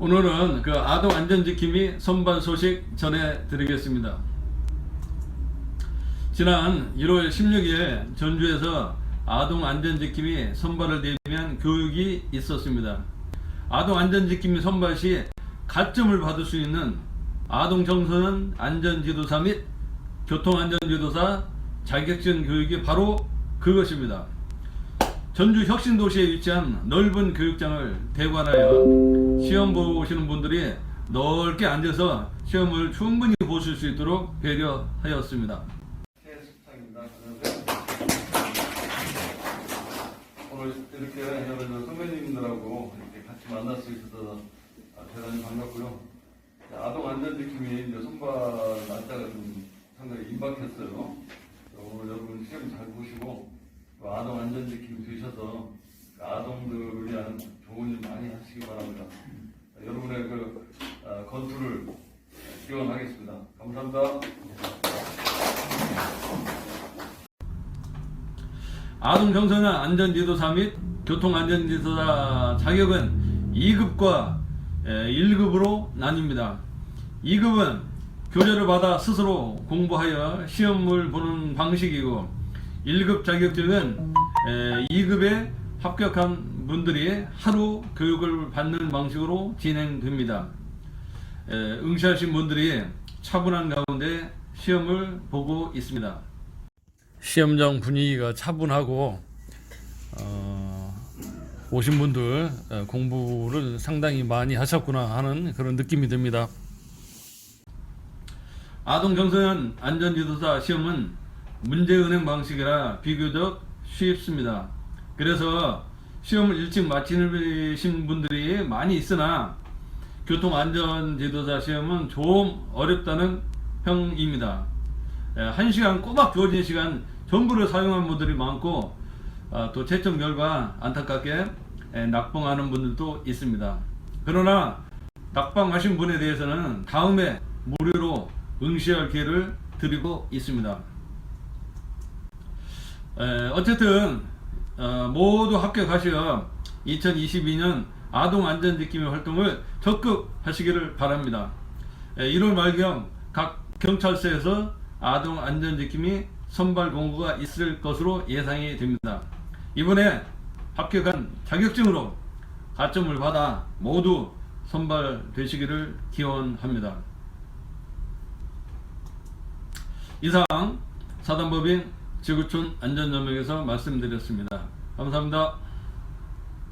오늘은 그 아동 안전지킴이 선발 소식 전해드리겠습니다. 지난 1월 16일 전주에서 아동 안전지킴이 선발을 대비한 교육이 있었습니다. 아동 안전지킴이 선발 시 가점을 받을 수 있는 아동 청소년 안전지도사 및 교통안전지도사 자격증 교육이 바로 그것입니다. 전주 혁신도시에 위치한 넓은 교육장을 대관하여 시험 보시는 분들이 넓게 앉아서 시험을 충분히 보실 수 있도록 배려하였습니다. 최숙탁입니다. 오늘 이렇게 선배님들하고 이렇게 같이 만날 수 있어서 대단히 반갑고요. 아동 안전지킴이 선발 날짜가 좀 상당히 임박했어요. 오늘 여러분 시험 잘 보시고 그 아동 안전지킴이 되셔서 그 아동들을 위한 좋은 일 많이 하시기 바랍니다. 여러분의 그 아, 건투를 기원하겠습니다. 감사합니다. 아동 청소년 안전지도사 및 교통안전지도사 자격은 2급과 1급으로 나뉩니다. 2급은 교재를 받아 스스로 공부하여 시험을 보는 방식이고 1급 자격증은 2급에 합격한 분들이 하루 교육을 받는 방식으로 진행됩니다. 에, 응시하신 분들이 차분한 가운데 시험을 보고 있습니다. 시험장 분위기가 차분하고 어, 오신 분들 어, 공부를 상당히 많이 하셨구나 하는 그런 느낌이 듭니다. 아동 청소년 안전지도사 시험은 문제 은행 방식이라 비교적 쉽습니다. 그래서 시험을 일찍 마치신 분들이 많이 있으나 교통안전지도사 시험은 좀 어렵다는 평입니다. 예, 한 시간 꼬박 주어진 시간 전부를 사용한 분들이 많고 아, 또 채점 결과 안타깝게 예, 낙방하는 분들도 있습니다. 그러나 낙방하신 분에 대해서는 다음에 무료로 응시할 기회를 드리고 있습니다. 에, 어쨌든 어, 모두 합격하시어 2022년 아동 안전지킴이 활동을 적극 하시기를 바랍니다. 에, 1월 말경 각 경찰서에서 아동 안전 지킴이 선발 공고가 있을 것으로 예상이 됩니다. 이번에 합격한 자격증으로 가점을 받아 모두 선발되시기를 기원합니다. 이상 사단법인 지구촌 안전연맹에서 말씀드렸습니다. 감사합니다.